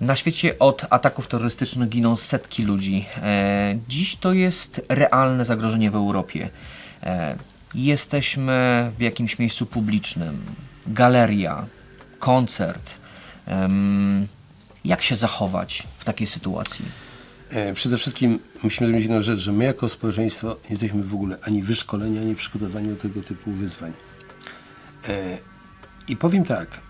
Na świecie od ataków terrorystycznych giną setki ludzi. E, dziś to jest realne zagrożenie w Europie. E, jesteśmy w jakimś miejscu publicznym, galeria, koncert. Jak się zachować w takiej sytuacji? E, Przede wszystkim musimy zrozumieć jedną rzecz, że my jako społeczeństwo nie jesteśmy w ogóle ani wyszkoleni, ani przygotowani do tego typu wyzwań. I powiem tak,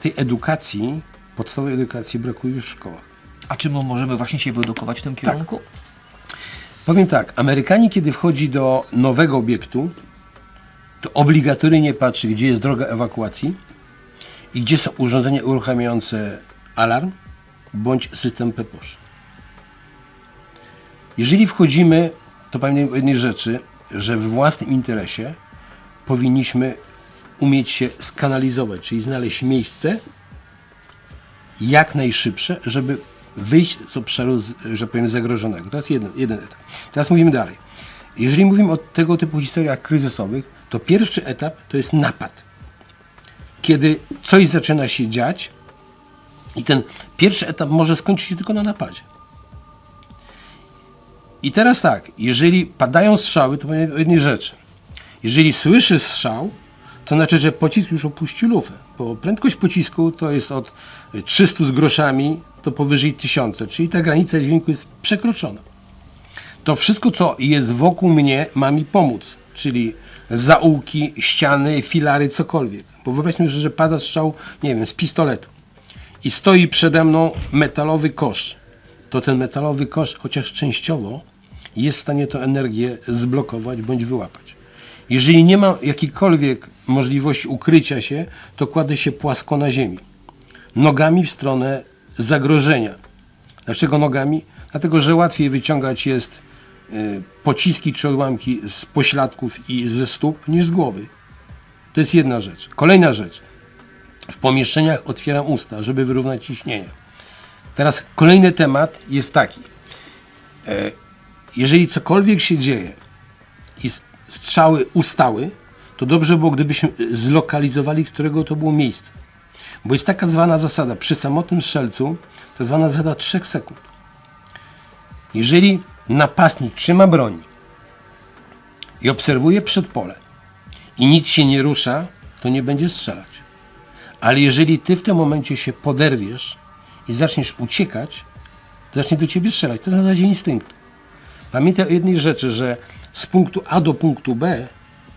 tej edukacji, podstawowej edukacji brakuje już w szkołach. A czy my możemy właśnie się wyedukować w tym kierunku? Powiem tak, Amerykanie kiedy wchodzi do nowego obiektu, to obligatoryjnie patrzy, gdzie jest droga ewakuacji i gdzie są urządzenia uruchamiające alarm bądź system PEPOSZ. Jeżeli wchodzimy, to pamiętajmy o jednej rzeczy, że w własnym interesie powinniśmy umieć się skanalizować, czyli znaleźć miejsce jak najszybsze, żeby wyjść z obszaru, że powiem, zagrożonego. To jest jeden, jeden etap. Teraz mówimy dalej. Jeżeli mówimy o tego typu historiach kryzysowych, to pierwszy etap to jest napad. Kiedy coś zaczyna się dziać i ten pierwszy etap może skończyć się tylko na napadzie. I teraz tak, jeżeli padają strzały, to powiem jednej rzeczy. Jeżeli słyszy strzał, to znaczy, że pocisk już opuścił lufę, bo prędkość pocisku to jest od 300 z groszami do powyżej 1000, czyli ta granica dźwięku jest przekroczona. To wszystko, co jest wokół mnie, ma mi pomóc, czyli zaułki, ściany, filary, cokolwiek. Bo wyobraźmy sobie, że pada strzał, nie wiem, z pistoletu i stoi przede mną metalowy kosz, to ten metalowy kosz, chociaż częściowo, jest w stanie tę energię zblokować bądź wyłapać. Jeżeli nie ma jakiejkolwiek możliwości ukrycia się, to kładę się płasko na ziemi. Nogami w stronę zagrożenia. Dlaczego nogami? Dlatego, że łatwiej wyciągać jest y, pociski czy odłamki z pośladków i ze stóp niż z głowy. To jest jedna rzecz. Kolejna rzecz. W pomieszczeniach otwieram usta, żeby wyrównać ciśnienie. Teraz kolejny temat jest taki. E, jeżeli cokolwiek się dzieje i strzały ustały, to dobrze było, gdybyśmy zlokalizowali, z którego to było miejsce. Bo jest taka zwana zasada przy samotnym strzelcu, tak zwana zasada 3 sekund. Jeżeli napastnik trzyma broń i obserwuje przedpole i nic się nie rusza, to nie będzie strzelać. Ale jeżeli ty w tym momencie się poderwiesz i zaczniesz uciekać, zacznie do ciebie strzelać. To jest na zasadzie instynktu. Pamiętaj o jednej rzeczy, że z punktu A do punktu B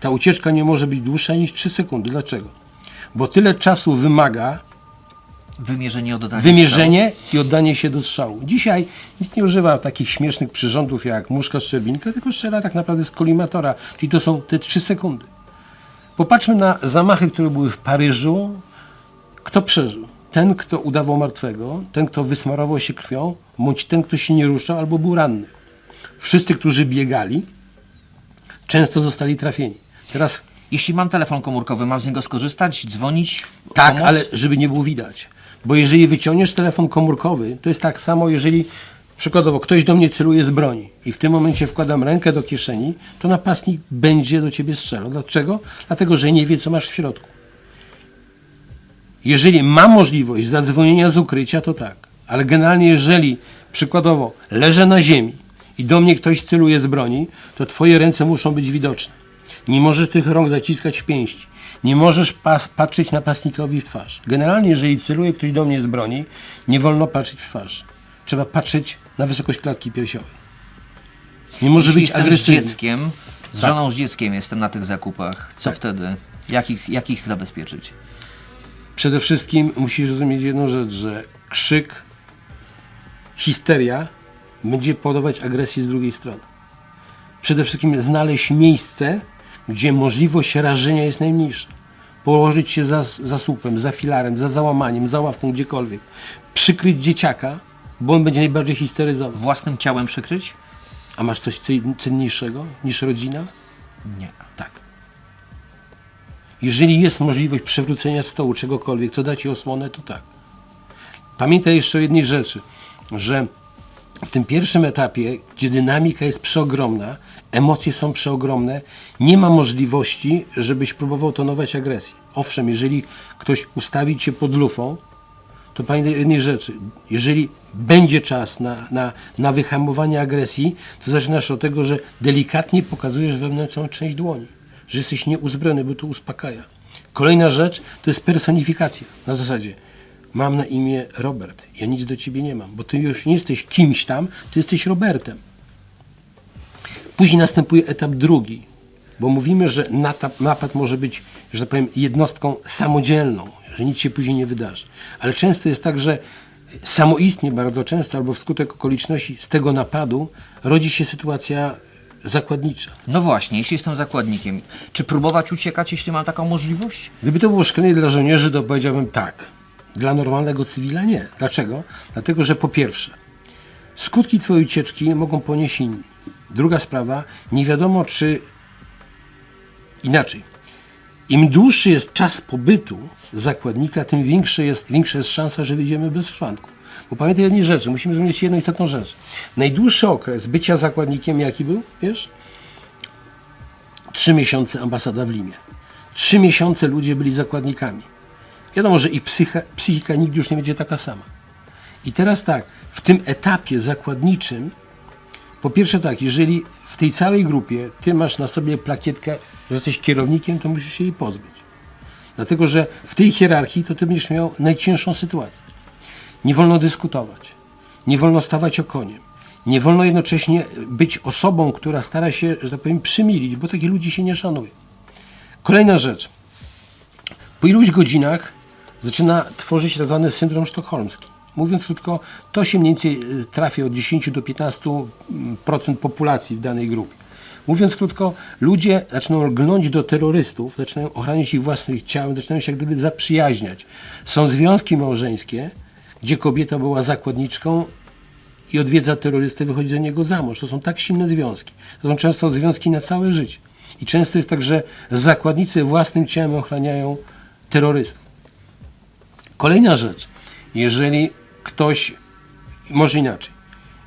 ta ucieczka nie może być dłuższa niż 3 sekundy. Dlaczego? Bo tyle czasu wymaga Wymierzenie, oddanie wymierzenie i oddanie się do strzału. Dzisiaj nikt nie używa takich śmiesznych przyrządów jak muszka szczerbinka, tylko strzela tak naprawdę z kolimatora, czyli to są te 3 sekundy. Popatrzmy na zamachy, które były w Paryżu. Kto przeżył? Ten, kto udawał martwego, ten, kto wysmarował się krwią, bądź ten, kto się nie ruszał albo był ranny. Wszyscy, którzy biegali, często zostali trafieni. Teraz Jeśli mam telefon komórkowy, mam z niego skorzystać, dzwonić? Tak, pomóc? ale żeby nie było widać. Bo jeżeli wyciągniesz telefon komórkowy, to jest tak samo, jeżeli przykładowo ktoś do mnie celuje z broni i w tym momencie wkładam rękę do kieszeni, to napastnik będzie do ciebie strzelał. Dlaczego? Dlatego, że nie wie, co masz w środku. Jeżeli ma możliwość zadzwonienia z ukrycia, to tak. Ale generalnie, jeżeli przykładowo leżę na ziemi i do mnie ktoś celuje z broni, to twoje ręce muszą być widoczne. Nie możesz tych rąk zaciskać w pięści. Nie możesz pas- patrzeć napastnikowi w twarz. Generalnie, jeżeli celuje ktoś do mnie z broni, nie wolno patrzeć w twarz. Trzeba patrzeć na wysokość klatki piersiowej. Nie może Jeśli być jestem z agresywny. dzieckiem, z Tak. żoną, z dzieckiem jestem na tych zakupach, co Tak. wtedy? Jak ich, jak ich zabezpieczyć? Przede wszystkim musisz rozumieć jedną rzecz, że krzyk, histeria będzie powodować agresję z drugiej strony. Przede wszystkim znaleźć miejsce, gdzie możliwość rażenia jest najmniejsza. Położyć się za, za słupem, za filarem, za załamaniem, za ławką, gdziekolwiek. Przykryć dzieciaka, bo on będzie najbardziej histeryzował. Własnym ciałem przykryć? A masz coś cenniejszego niż rodzina? Nie. Tak. Jeżeli jest możliwość przewrócenia stołu, czegokolwiek, co da ci osłonę, to tak. Pamiętaj jeszcze o jednej rzeczy, że w tym pierwszym etapie, gdzie dynamika jest przeogromna, emocje są przeogromne, nie ma możliwości, żebyś próbował tonować agresję. Owszem, jeżeli ktoś ustawi cię pod lufą, to pamiętaj jednej rzeczy. Jeżeli będzie czas na, na, na wyhamowanie agresji, to zaczynasz od tego, że delikatnie pokazujesz wewnętrzną część dłoni, że jesteś nieuzbrojony, bo to uspokaja. Kolejna rzecz to jest personifikacja. Na zasadzie, mam na imię Robert, ja nic do ciebie nie mam, bo ty już nie jesteś kimś tam, ty jesteś Robertem. Później następuje etap drugi, bo mówimy, że napad może być, że tak powiem, jednostką samodzielną, że nic się później nie wydarzy. Ale często jest tak, że samoistnie bardzo często, albo wskutek okoliczności z tego napadu rodzi się sytuacja zakładnicza. No właśnie, jeśli jestem zakładnikiem, czy próbować uciekać, jeśli mam taką możliwość? Gdyby to było szkolenie dla żołnierzy, to powiedziałbym tak. Dla normalnego cywila nie. Dlaczego? Dlatego, że po pierwsze, skutki twojej ucieczki mogą ponieść inni. Druga sprawa, nie wiadomo czy inaczej. Im dłuższy jest czas pobytu zakładnika, tym większa jest, większa jest szansa, że wyjdziemy bez szwanku. Bo pamiętaj jednej rzeczy, musimy zrozumieć jedną istotną rzecz. Najdłuższy okres bycia zakładnikiem jaki był, wiesz? Trzy miesiące ambasada w Limie. Trzy miesiące ludzie byli zakładnikami. Wiadomo, że i psycha, psychika nigdy już nie będzie taka sama. I teraz tak, w tym etapie zakładniczym, po pierwsze tak, jeżeli w tej całej grupie ty masz na sobie plakietkę, że jesteś kierownikiem, to musisz się jej pozbyć. Dlatego, że w tej hierarchii to ty będziesz miał najcięższą sytuację. Nie wolno dyskutować. Nie wolno stawać okoniem. Nie wolno jednocześnie być osobą, która stara się, że tak powiem, przymilić, bo takich ludzi się nie szanuje. Kolejna rzecz. Po iluś godzinach zaczyna tworzyć się tzw. syndrom sztokholmski. Mówiąc krótko, to się mniej więcej y, trafia od 10 do 15% populacji w danej grupie. Mówiąc krótko, ludzie zaczynają lgnąć do terrorystów, zaczynają ochraniać ich własnych ciał, zaczynają się jak gdyby zaprzyjaźniać. Są związki małżeńskie, gdzie kobieta była zakładniczką i odwiedza terrorystę, wychodzi za niego za mąż. To są tak silne związki. To są często związki na całe życie. I często jest tak, że zakładnicy własnym ciałem ochraniają terrorystów. Kolejna rzecz. Jeżeli ktoś, może inaczej,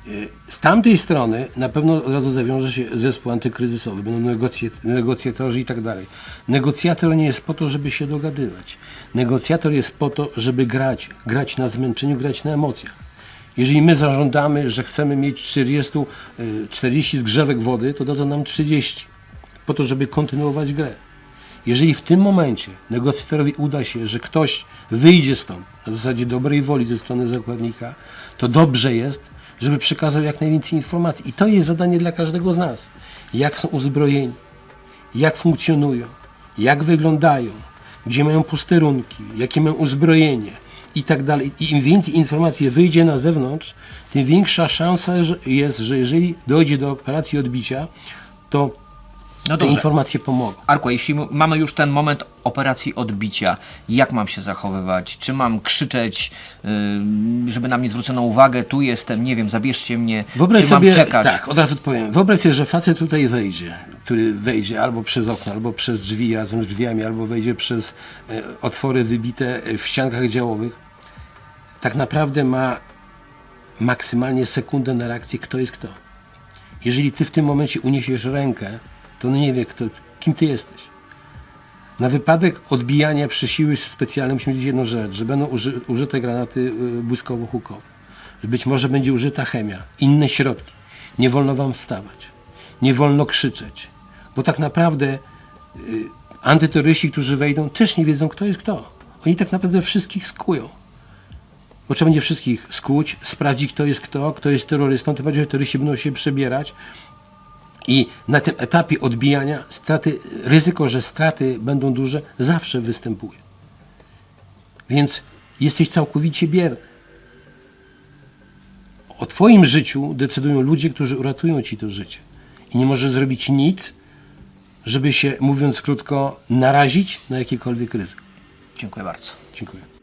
y, z tamtej strony na pewno od razu zawiąże się zespół antykryzysowy, będą negocje, negocjatorzy i tak dalej. Negocjator nie jest po to, żeby się dogadywać. Negocjator jest po to, żeby grać. Grać na zmęczeniu, grać na emocjach. Jeżeli my zażądamy, że chcemy mieć 40, y, 40 zgrzewek wody, to dadzą nam 30, po to, żeby kontynuować grę. Jeżeli w tym momencie negocjatorowi uda się, że ktoś wyjdzie stąd na zasadzie dobrej woli ze strony zakładnika, to dobrze jest, żeby przekazał jak najwięcej informacji. I to jest zadanie dla każdego z nas. Jak są uzbrojeni, jak funkcjonują, jak wyglądają, gdzie mają posterunki, jakie mają uzbrojenie i tak dalej. I im więcej informacji wyjdzie na zewnątrz, tym większa szansa jest, że jeżeli dojdzie do operacji odbicia, to No te dobrze. informacje pomogą. Arku, jeśli m- mamy już ten moment operacji odbicia, jak mam się zachowywać? Czy mam krzyczeć, yy, żeby na mnie zwrócono uwagę, tu jestem, nie wiem, zabierzcie mnie, Wyobraź czy sobie, mam czekać? tak, od razu odpowiem. Wyobraź sobie, że facet tutaj wejdzie, który wejdzie albo przez okno, albo przez drzwi razem z drzwiami, albo wejdzie przez e, otwory wybite e, w ściankach działowych. Tak naprawdę ma maksymalnie sekundę na reakcję, kto jest kto. Jeżeli ty w tym momencie uniesiesz rękę, to on nie wie, kto, kim ty jesteś. Na wypadek odbijania przy siły specjalne musimy wiedzieć jedną rzecz, że będą uży, użyte granaty y, błyskowo-hukowe. Być może będzie użyta chemia, inne środki. Nie wolno wam wstawać. Nie wolno krzyczeć. Bo tak naprawdę y, antyterroryści, którzy wejdą, też nie wiedzą, kto jest kto. Oni tak naprawdę wszystkich skują. Bo trzeba będzie wszystkich skuć, sprawdzić, kto jest kto, kto jest terrorystą. Tym bardziej, że terroryści będą się przebierać. I na tym etapie odbijania straty, ryzyko, że straty będą duże, zawsze występuje. Więc jesteś całkowicie bierny. O Twoim życiu decydują ludzie, którzy uratują Ci to życie. I nie możesz zrobić nic, żeby się, mówiąc krótko, narazić na jakiekolwiek ryzyko. Dziękuję bardzo. Dziękuję.